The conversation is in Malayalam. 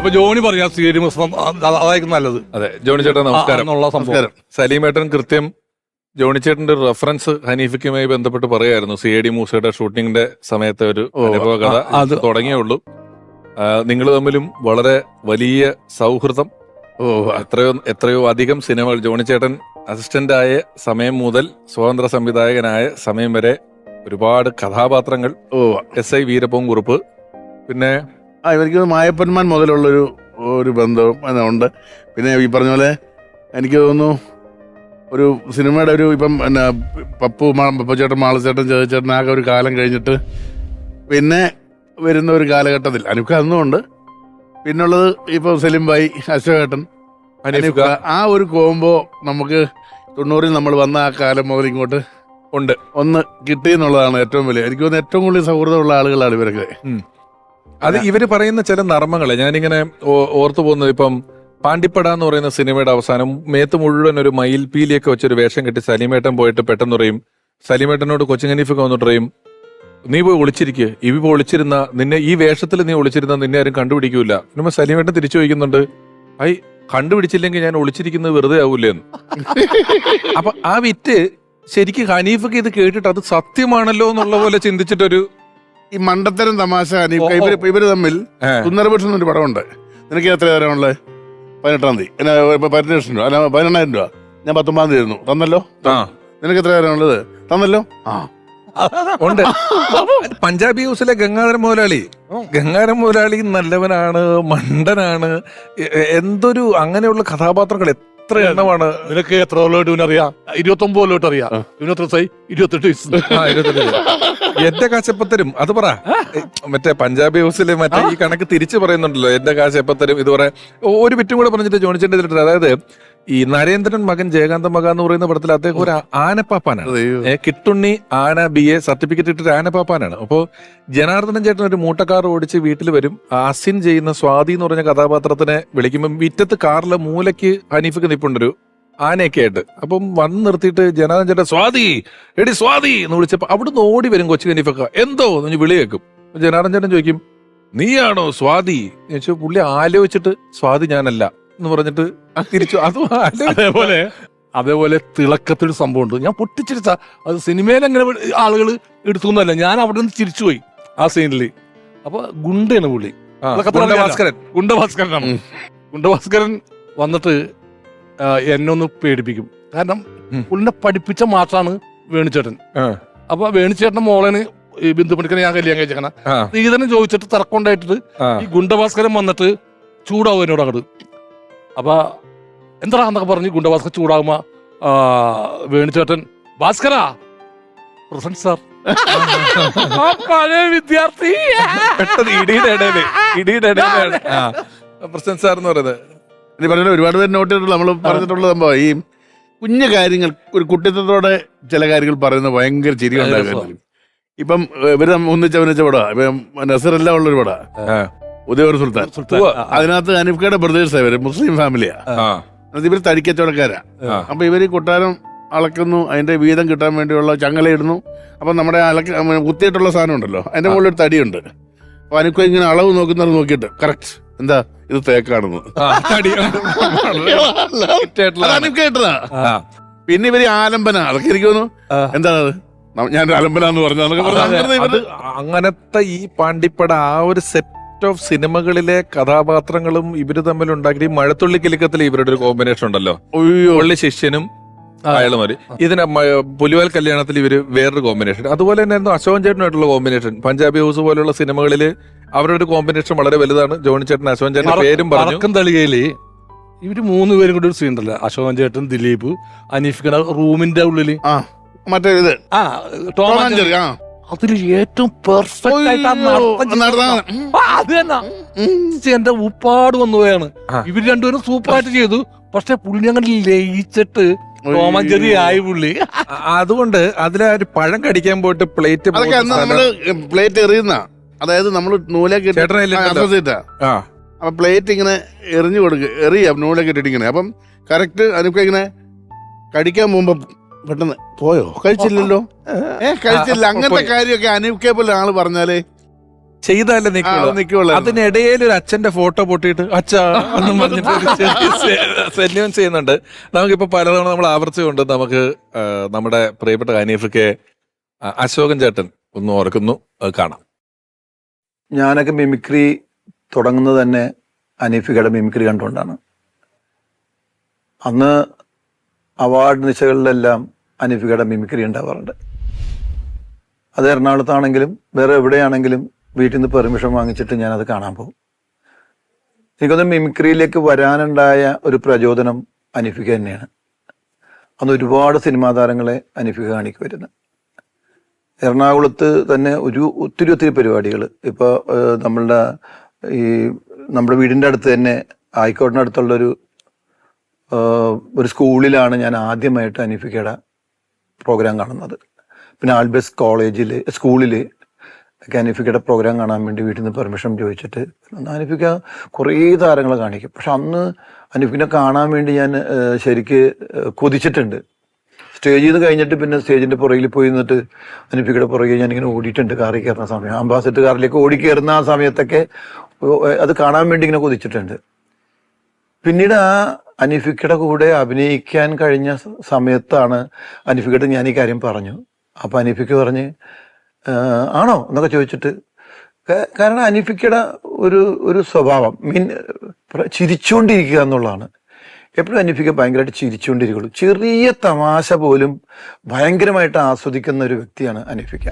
അപ്പൊ ജോണി പറയാ സീരി മുസ്ലിം അതായിരിക്കും നല്ലത്. അതെ ജോണി ചേട്ടൻ നമസ്കാരം. എന്നുള്ള സംഭവം. സലീമേട്ടൻ കൃത്യം ജോണി ചേട്ടന്റെ ഒരു റെഫറൻസ് ഹനീഫിക്കുമായി ബന്ധപ്പെട്ട് പറയായിരുന്നു. സി എ ഡി മൂസയുടെ ഷൂട്ടിങ്ങിന്റെ സമയത്തെ ഒരു അനുഭവ കഥ അത് തുടങ്ങിയേ ഉള്ളൂ. നിങ്ങൾ തമ്മിലും വളരെ വലിയ സൗഹൃദം. ഓ എത്രയോ എത്രയോ അധികം സിനിമകൾ ജോണി ചേട്ടൻ അസിസ്റ്റന്റ് ആയ സമയം മുതൽ സ്വതന്ത്ര സംവിധായകനായ സമയം വരെ ഒരുപാട് കഥാപാത്രങ്ങൾ. ഓ എസ് ഐ വീരപ്പൻ കുറുപ്പ്. പിന്നെ ആ ഇവർക്ക് മായപ്പന്മാൻ മുതലുള്ളൊരു ഒരു ബന്ധവും എന്നാ ഉണ്ട്. പിന്നെ ഈ പറഞ്ഞ പോലെ എനിക്ക് തോന്നുന്നു ഒരു സിനിമയുടെ ഒരു ഇപ്പം എന്നാ പപ്പു മാ- പപ്പുചേട്ടൻ മാളച്ചേട്ടൻ ചേച്ചേട്ടൻ ആകെ ഒരു കാലം കഴിഞ്ഞിട്ട് പിന്നെ വരുന്ന ഒരു കാലഘട്ടത്തിൽ അനുക്ക അന്നും ഉണ്ട്. പിന്നുള്ളത് ഇപ്പം സലിം ഭായി അശോകേട്ടൻ. അനുക്ക ആ ഒരു കോംബോ നമുക്ക് തൊണ്ണൂറിൽ നമ്മൾ വന്ന ആ കാലം മുതൽ ഇങ്ങോട്ട് ഉണ്ട്. ഒന്ന് കിട്ടി എന്നുള്ളതാണ് ഏറ്റവും വലിയ എനിക്ക് തോന്നുന്നു ഏറ്റവും കൂടുതൽ സൗഹൃദമുള്ള ആളുകളാണ് ഇവരൊക്കെ. അത് ഇവർ പറയുന്ന ചില നർമ്മങ്ങളെ ഞാനിങ്ങനെ ഓർത്തു പോകുന്നത് ഇപ്പം പാണ്ടിപ്പട എന്ന് പറയുന്ന സിനിമയുടെ അവസാനം മേത്ത് മുഴുവൻ ഒരു മയിൽപീലിയൊക്കെ വെച്ചൊരു വേഷം കെട്ടി സലീമേട്ടൻ പോയിട്ട് പെട്ടെന്ന് പറയും സലീമേട്ടനോട് കൊച്ചുങ്ങനീഫൊക്കെ വന്നിട്ട് പറയും നീ പോയി ഒളിച്ചിരിക്കുക ഇവ പോയി ഒളിച്ചിരുന്ന നിന്നെ ഈ വേഷത്തിൽ നീ ഒളിച്ചിരുന്ന നിന്നെ ആരും കണ്ടുപിടിക്കൂല. പിന്നെ സലീമേട്ടൻ തിരിച്ചു ചോദിക്കുന്നുണ്ട് ഐ കണ്ടുപിടിച്ചില്ലെങ്കിൽ ഞാൻ ഒളിച്ചിരിക്കുന്നത് വെറുതെ ആവൂലേന്ന്? അപ്പൊ ആ വിറ്റ് ശരിക്കും ഹനീഫൊക്കെ ഇത് കേട്ടിട്ട് അത് സത്യമാണല്ലോ എന്നുള്ള പോലെ ചിന്തിച്ചിട്ടൊരു ഈ മണ്ടത്തരം തമാശ. ഇവർ ഇവർ തമ്മിൽ. സുന്ദരപുരുഷൻ ഒരു പടമുണ്ട്. നിനക്ക് എത്ര തരമുള്ളത് പതിനെട്ടാം തീയതി. എന്നാ, പതിനെട്ട് ലക്ഷം രൂപ. അല്ല പതിനെണ്ണായിരം രൂപ. ഞാൻ പത്തൊമ്പതാം തീയതി തരുന്നു. തന്നല്ലോ? ആ. നിനക്ക് എത്ര തരമുള്ളത് തന്നല്ലോ? ആ. ഉണ്ട്. പഞ്ചാബി ഹൗസിലെ ഗംഗാധരൻ മുതലാളി. ഗംഗാധരൻ മുതലാളി നല്ലവനാണ് മണ്ടനാണ് എന്തൊരു അങ്ങനെയുള്ള കഥാപാത്രങ്ങൾ എത്ര എണ്ണമാണ്? നിനക്ക് എത്ര കൊല്ലമായിട്ട് ഇവനറിയാം ഇരുപത്തി ഒമ്പത് കൊല്ലമായിട്ട് അറിയാം. ഇവനെത്ര സൈ ഇരുപത്തെട്ട് വയസ്സ് ആ. എന്റെ കാശപ്പത്തരും അത് പറ. മറ്റേ പഞ്ചാബി ഹൗസിലെ മറ്റേ ഈ കണക്ക് തിരിച്ചു പറയുന്നുണ്ടല്ലോ എന്റെ കാശപ്പത്തരും ഇത് പറയാ ഒരു വിറ്റും കൂടെ പറഞ്ഞിട്ട് ജോണിച്ചേണ്ടി ഇതിലിട്ട് അതായത് ഈ നരേന്ദ്രൻ മകൻ ജയകാന്ത മക എന്ന് പറയുന്ന പടത്തിൽ അദ്ദേഹം ഒരു ആനപ്പാപ്പാനാണ്. കിട്ടുണ്ണി ആന ബി എ സർട്ടിഫിക്കറ്റ് ഇട്ടിട്ട് ആനപ്പാപ്പാനാണ്. അപ്പോൾ ജനാർദ്ദനൻ ചേട്ടൻ ഒരു മൂട്ടക്കാർ ഓടിച്ച് വീട്ടിൽ വരും. അസിൻ ചെയ്യുന്ന സ്വാതി എന്ന് പറഞ്ഞ കഥാപാത്രത്തിനെ വിളിക്കുമ്പോൾ വിറ്റത്ത് കാറിലെ മൂലയ്ക്ക് ഹനീഫിക്ക് നിപ്പുണ്ടൊരു ആനയൊക്കെ ആയിട്ട്. അപ്പം വന്ന് നിർത്തിയിട്ട് ജനാർദ്ദൻ ചേട്ടൻ സ്വാതി എടി സ്വാതി എന്ന് വിളിച്ചപ്പോൾ അവിടുന്ന് ഓടി വരും കൊച്ചു ഹനീഫക്ക. എന്തോ? എന്ന് വിളി കേൾക്കും. ജനാർദ്ദൻ ചേട്ടൻ ചോദിക്കും നീയാണോ സ്വാതി? എന്ന് ചോദിച്ചു പുള്ളി ആലോചിച്ചിട്ട് സ്വാതി ഞാനല്ല. എന്ന് പറഞ്ഞിട്ട് തിരിച്ചു. അതും അതേപോലെ അതേപോലെ തിളക്കത്തിൽ സംഭവം ഉണ്ട് ഞാൻ പൊട്ടിച്ചിരിച്ച അത് സിനിമയിൽ അങ്ങനെ ആളുകൾ എടുത്തുന്നല്ല ഞാൻ അവിടെ നിന്ന് ചിരിച്ചുപോയി ആ സീനിൽ അപ്പൊ ഗുണ്ടയാണ് പുള്ളി? ഭാസ്കരൻ ഗുണ്ടഭാസ്കരനാണ്. ഉം. ഗുണ്ടഭാസ്കരൻ വന്നിട്ട് എന്നെ ഒന്ന് പേടിപ്പിക്കും. കാരണം. പുള്ളിനെ പഠിപ്പിച്ച മാഷാണ് വേണുചേട്ടൻ. അപ്പൊ വേണുചേട്ടൻ മോളന് ബിന്ദു പണിക്കനെ ഞാൻ കല്യാണം കഴിച്ചേക്കണ. ആ, തന്നെ ചോദിച്ചിട്ട് തർക്കം ഉണ്ടായിട്ട് ഈ ഗുണ്ടഭാസ്കരൻ വന്നിട്ട് ചൂടാവും എന്നോട് അങ്ങോട്ട് അപ്പൊ എന്താ എന്നൊക്കെ പറഞ്ഞ് ഗുണ്ടഭാസ്കർ ചൂടാകുമ വേണിച്ചേട്ടൻ ഭാസ്കര പ്രസന്റ് സാർ. പഴയ വിദ്യാർത്ഥി. പെട്ടെന്ന് ഇടിയുടെ ഇടയിൽ ഇടിയുടെ ഇടയിലാണ് പ്രസന്റ് സാർ എന്ന് പറയുന്നത്. ഇനി പറഞ്ഞ ഒരുപാട് പേര് നോട്ട് ചെയ്തിട്ടുള്ള നമ്മൾ പറഞ്ഞിട്ടുള്ള സംഭവം. ഈ കുഞ്ഞു കാര്യങ്ങൾ ഒരു കുട്ടിത്തത്തോടെ ചില കാര്യങ്ങൾ പറയുന്നത് ഭയങ്കര ചിരി ഉണ്ടാകും ഇപ്പം ഇവർ ഒന്നിച്ച ഒന്നിച്ച് അഭിനയിച്ച പടാ ഇപ്പം നസറെല്ലാം ഉള്ളൊരു പടാ ഉദയവർ സുൽത്താൻ. സുൽത്താൻ. ഉവ്വ. ആ, ആ. അതിനകത്ത് അനിഫ്കയുടെ ബ്രദേഴ്സ് ഇവർ മുസ്ലിം ഫാമിലിയാ. ആ, എന്നിട്ട് ഇവർ തടിക്കച്ചവടക്കാരാ. ആ. അപ്പൊ ഇവർ കൊട്ടാരം അളക്കുന്നു അതിന്റെ വീതം കിട്ടാൻ വേണ്ടിയുള്ള ചങ്ങല ഇടുന്നു അപ്പൊ നമ്മുടെ അലക്ക ഉം, കുത്തിയിട്ടുള്ള സാധനം ഉണ്ടല്ലോ അതിന്റെ മുകളിൽ ഒരു തടിയുണ്ട്. അപ്പൊ അനുക്ക ഇങ്ങനെ അളവ് നോക്കുന്നത് നോക്കിയിട്ട് കറക്റ്റ് എന്താ? ഇത് തേക്കാണെന്ന്. ആ, തടി. Hit ആയിട്ടുള്ള അത് അനുക്ക ഇട്ടതാ. ആ, പിന്നെ ഇവർ ആലംബന അതൊക്കെ എനിക്ക് തോന്നുന്നു. ആ. എന്താണ് അത്? ന- ഞാൻ പറഞ്ഞു അതൊക്കെ പറഞ്ഞ് അതെ, അങ്ങനെ അത് അങ്ങനത്തെ ഈ പാണ്ടിപ്പട ആ ഒരു സെറ്റ് ഓഫ് സിനിമകളിലെ കഥാപാത്രങ്ങളും ഇവർ തമ്മിൽ ഉണ്ടാക്കി മഴത്തുള്ളി കിലുക്കത്തിൽ ഇവരുടെ ഒരു കോമ്പിനേഷൻ ഉണ്ടല്ലോ. ഉള്ളി ശിഷ്യനും. അയാളുമാര് ഇതിന് പുലിവാൽ കല്യാണത്തിൽ ഇവർ വേറൊരു കോമ്പിനേഷൻ അതുപോലെ തന്നെ ആയിരുന്നു അശോകൻ ചേട്ടനായിട്ടുള്ള കോമ്പിനേഷൻ പഞ്ചാബി ഹൗസ് പോലുള്ള സിനിമകളിൽ അവരുടെ ഒരു കോമ്പിനേഷൻ വളരെ വലുതാണ്. ജോണി ചേട്ടൻ അശോകൻ ചേട്ടൻ പേരും പറഞ്ഞു. തളികയിൽ ഇവർ മൂന്ന് പേരും കൂടി ഒരു സീൻ ഉണ്ടല്ലോ. അശോകൻ ചേട്ടൻ ദിലീപ് അനീഫ് റൂമിന്റെ ഉള്ളിൽ. ആ മറ്റേ ഇത്. ആ ടോം ആൻഡ് ടോമാഞ്ചേരി, ആ. അതിൽ ഏറ്റവും പെർഫെക്റ്റ് ആയിട്ട് ആ ഒയ്യോ, നടത്തം നടന്ന- ചെയ്തിട്ടുണ്ടോ? ആ, അത് തന്നെ. എന്റെ ഉപ്പാട് വന്നു പോയാണ് ഇവർ രണ്ടുപേരും സൂപ്പർ ആയിട്ട് ചെയ്തു. പക്ഷെ പുള്ളി അങ്ങനെ ലയിച്ചിട്ട് ടോമഞ്ചേരി ആയി പുള്ളി. അ- അതുകൊണ്ട് അതിലെ ആ ഒരു പഴം കടിക്കാൻ പോയിട്ട് പ്ലേറ്റ് അതൊക്കെ അന്ന് നമ്മൾ പ്ലേറ്റ് എറിയുന്ന? അതായത് നമ്മൾ നൂലേക്ക് ഇട്ട് ചേട്ടനെ ആ, opposite ആ. ആ. അപ്പൊ പ്ലേറ്റ് ഇങ്ങനെ എറിഞ്ഞു കൊടുക്കുക എറിയാം നൂലൊക്കെ ഇട്ടിട്ട് ഇങ്ങനെ. അപ്പം കറക്റ്റ് അനുക്ക ഇങ്ങനെ കടിക്കാൻ പോകുമ്പോ പെട്ടെന്ന്. പോയോ? കഴിച്ചില്ലല്ലോ? ഏ കഴിച്ചില്ല. അങ്ങനത്തെ. കാര്യമൊക്കെ അനൂക്കെ ആൾ പറഞ്ഞാലേ. ചെയ്താലേ നിൽക്കുള്ളൂ അതിനിടയിൽ ഒരു അച്ഛന്റെ ഫോട്ടോ പൊട്ടിയിട്ട് അച്ഛാ എന്നും പറഞ്ഞിട്ട് സെന്റിമെന്റ് ചെയ്യുന്നുണ്ട്. നമുക്കിപ്പോ പലതവണ നമ്മൾ ആവർത്തിച്ചുകൊണ്ട് നമുക്ക് നമ്മുടെ പ്രിയപ്പെട്ട ഹനീഫിക്ക് അശോകൻ ചേട്ടൻ ഒന്ന് ഓർക്കുന്നു. കാണാം. ഞാനൊക്കെ മിമിക്രി തുടങ്ങുന്നത് തന്നെ അനീഫിക്കയുടെ മിമിക്രി കണ്ടുകൊണ്ടാണ്. അന്ന് അവാർഡ് നിശകളിലെല്ലാം അനീഫിക്കയുടെ മിമിക്രി ഉണ്ടാവാറുണ്ട്. അത് എറണാകുളത്താണെങ്കിലും വേറെ എവിടെയാണെങ്കിലും വീട്ടിൽ നിന്ന് പെർമിഷൻ വാങ്ങിച്ചിട്ട് ഞാനത് കാണാൻ പോകും. എനിക്കൊന്ന് മിമിക്രിയിലേക്ക് വരാനുണ്ടായ ഒരു പ്രചോദനം അനീഫിക്ക തന്നെയാണ്. അന്ന് ഒരുപാട് സിനിമാ താരങ്ങളെ അനീഫിക കാണിക്കുമായിരുന്നു എറണാകുളത്ത് തന്നെ ഒരു ഒത്തിരി ഒത്തിരി പരിപാടികൾ ഇപ്പോൾ നമ്മളുടെ ഈ നമ്മുടെ വീടിന്റെ അടുത്ത് തന്നെ ആയിക്കോട്ടിനടുത്തുള്ളൊരു ഒരു സ്കൂളിലാണ് ഞാൻ ആദ്യമായിട്ട് അനീഫിക്കയുടെ പ്രോഗ്രാം കാണുന്നത്. പിന്നെ ആൽബസ് കോളേജിൽ സ്കൂളിൽ അനീഫിക്കയുടെ പ്രോഗ്രാം കാണാൻ വേണ്ടി വീട്ടിൽ നിന്ന് പെർമിഷൻ ചോദിച്ചിട്ട് അനീഫിക്ക കുറേ താരങ്ങളെ കാണിക്കും. പക്ഷെ അന്ന് അനീഫിനെ കാണാൻ വേണ്ടി ഞാൻ ശരിക്ക് കൊതിച്ചിട്ടുണ്ട്. സ്റ്റേജിൽ നിന്ന് കഴിഞ്ഞിട്ട് പിന്നെ സ്റ്റേജിന്റെ പുറകിൽ പോയി നിന്നിട്ട് അനിഫിക്കയുടെ പുറകെ ഞാനിങ്ങനെ ഓടിയിട്ടുണ്ട് കാറിൽ കയറുന്ന സമയം. അംബാസിഡർ കാറിലേക്ക് ഓടി കയറുന്ന ആ സമയത്തൊക്കെ അത് കാണാൻ വേണ്ടി ഇങ്ങനെ കൊതിച്ചിട്ടുണ്ട്. പിന്നീട് ആ അനിഫിക്കയുടെ കൂടെ അഭിനയിക്കാൻ കഴിഞ്ഞ സമയത്താണ് അനിഫിക്കയുടെ ഞാൻ ഈ കാര്യം പറഞ്ഞു. അപ്പം അനിഫിക്ക പറഞ്ഞ് ആണോ? എന്നൊക്കെ ചോദിച്ചിട്ട് കാരണം അനിഫിക്കയുടെ ഒരു ഒരു സ്വഭാവം മീൻ ചിരിച്ചുകൊണ്ടിരിക്കുക എന്നുള്ളതാണ്. എപ്പോഴും അനിഫിക്ക ഭയങ്കരമായിട്ട് ചിരിച്ചുകൊണ്ടിരിക്കുള്ളൂ ചെറിയ തമാശ പോലും ഭയങ്കരമായിട്ട് ആസ്വദിക്കുന്ന ഒരു വ്യക്തിയാണ് അനിഫിക്ക.